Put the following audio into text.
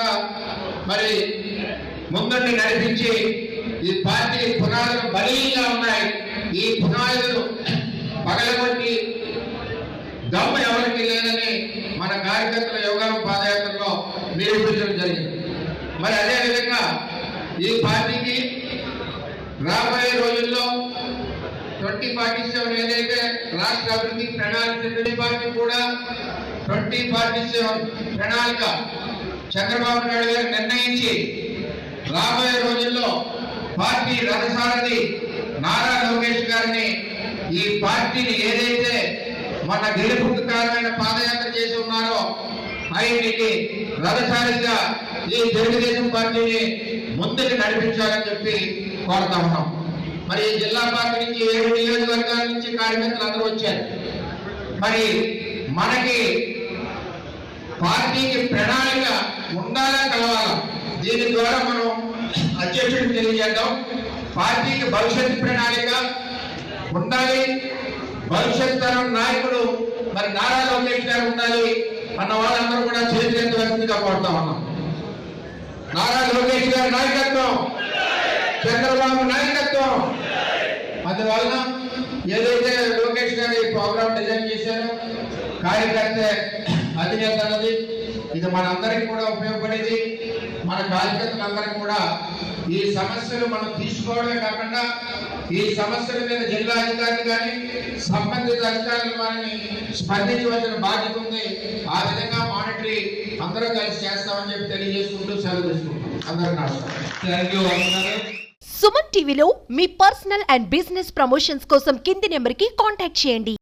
కూడా మరి ముందండి నడిపించి ఈ పార్టీ పునాదులు బలీయంగా ఉన్నాయి. ఈ పునాదులు పగలగొట్టి దమ్ము ఎవరికి లేదని మన కార్యకర్తల యోగాల పాదయాత్రలో నిరూపించడం జరిగింది. మరి అదేవిధంగా ఈ పార్టీకి రాబోయే రోజుల్లో ట్వంటీ ఫార్టీ సెవెన్ ఏదైతే రాష్ట్ర అభివృద్ధి ప్రణాళిక పార్టీ కూడా ట్వంటీ ఫార్టీ సెవెన్ ప్రణాళిక చంద్రబాబు నాయుడు గారు నిర్ణయించి రాబోయే రోజుల్లో పార్టీ రథసారథి నారా లోకేష్ గారిని ఈ పార్టీని ఏదైతే మన గెలుపుకు కారణమైన పాదయాత్ర చేసి ఉన్నారో ఆయనకి రథసారిగా ఈ తెలుగుదేశం పార్టీని ముందుకు నడిపించాలని చెప్పి కోరుతా ఉన్నాం. మరి జిల్లా పార్టీ నుంచి ఏడు నియోజకవర్గాల నుంచి కార్యకర్తలు అందరూ వచ్చారు. మరి మనకి పార్టీకి ప్రణాళిక దీని ద్వారా మనం అధ్యక్షుడికి తెలియజేద్దాం. పార్టీకి భవిష్యత్ ప్రణాళిక ఉండాలి. భవిష్యత్ తరం నాయకుడు మరి నారా లోకేష్ గారు ఉండాలి అన్న వాళ్ళందరూ కూడా చేతులెత్తవలసిందిగా కోరుతా ఉన్నాం. నారా లోకేష్ గారి నాయకత్వం చంద్రబాబు నాయకత్వం. అందువలన ఏదైతే లోకేష్ గారి ప్రోగ్రామ్ డిజైన్ చేశారో కార్యకర్త అధినేత అన్నది ఇది మనందరికీ కూడా ఉపయోగపడేది. మన కార్యకర్తలందరికీ కూడా ఈ సమస్యలు మనం తీసుకోవడమే కాకుండా ఈ సమస్యల మీద జిల్లా అధికారులు కానీ సంబంధిత అధికారులు మనని స్పందించవలసిన బాధ్యత ఉంది. ఆ విధంగా మానిటరీ అందరూ కలిసి చేస్తామని చెప్పి తెలియజేసుకుంటూ సెలవు తీసుకుంటాం అందరికీ నమస్కారం. సుమన్ టీవీలో మీ పర్సనల్ అండ్ బిజినెస్ ప్రమోషన్స్ కోసం కింది నెంబర్కి కాంటాక్ట్ చేయండి.